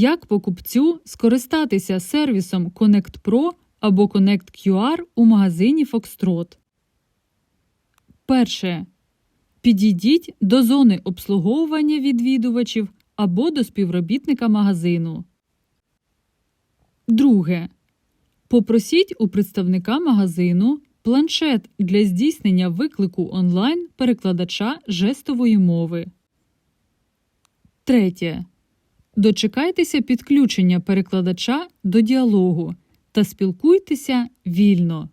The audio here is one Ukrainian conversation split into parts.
Як покупцю скористатися сервісом Connect Pro або Connect QR у магазині Foxtrot? Перше. Підійдіть до зони обслуговування відвідувачів або до співробітника магазину. Друге. Попросіть у представника магазину планшет для здійснення виклику онлайн перекладача жестової мови. Третє. Дочекайтеся підключення перекладача до діалогу та спілкуйтеся вільно.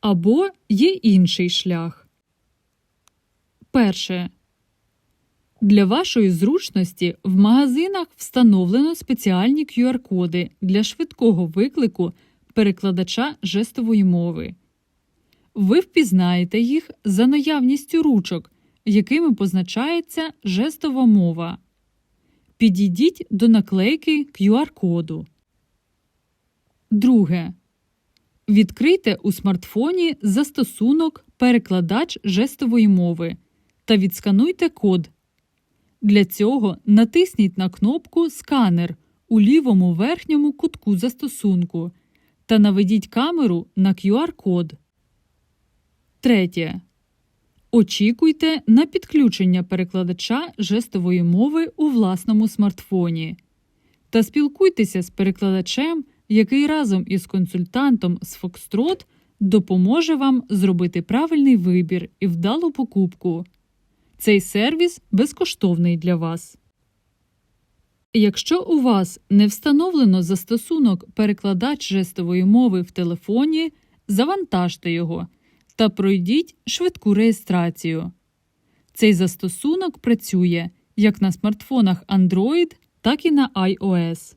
Або є інший шлях. Перше. Для вашої зручності в магазинах встановлено спеціальні QR-коди для швидкого виклику перекладача жестової мови. Ви впізнаєте їх за наявністю ручок, якими позначається жестова мова. Підійдіть до наклейки QR-коду. Друге. Відкрийте у смартфоні застосунок Перекладач жестової мови та відскануйте код. Для цього натисніть на кнопку Сканер у лівому верхньому кутку застосунку та наведіть камеру на QR-код. Третє. Очікуйте на підключення перекладача жестової мови у власному смартфоні та спілкуйтеся з перекладачем, який разом із консультантом з Foxtrot допоможе вам зробити правильний вибір і вдалу покупку. Цей сервіс безкоштовний для вас. Якщо у вас не встановлено застосунок перекладач жестової мови в телефоні, завантажте його та пройдіть швидку реєстрацію. Цей застосунок працює як на смартфонах Android, так і на iOS.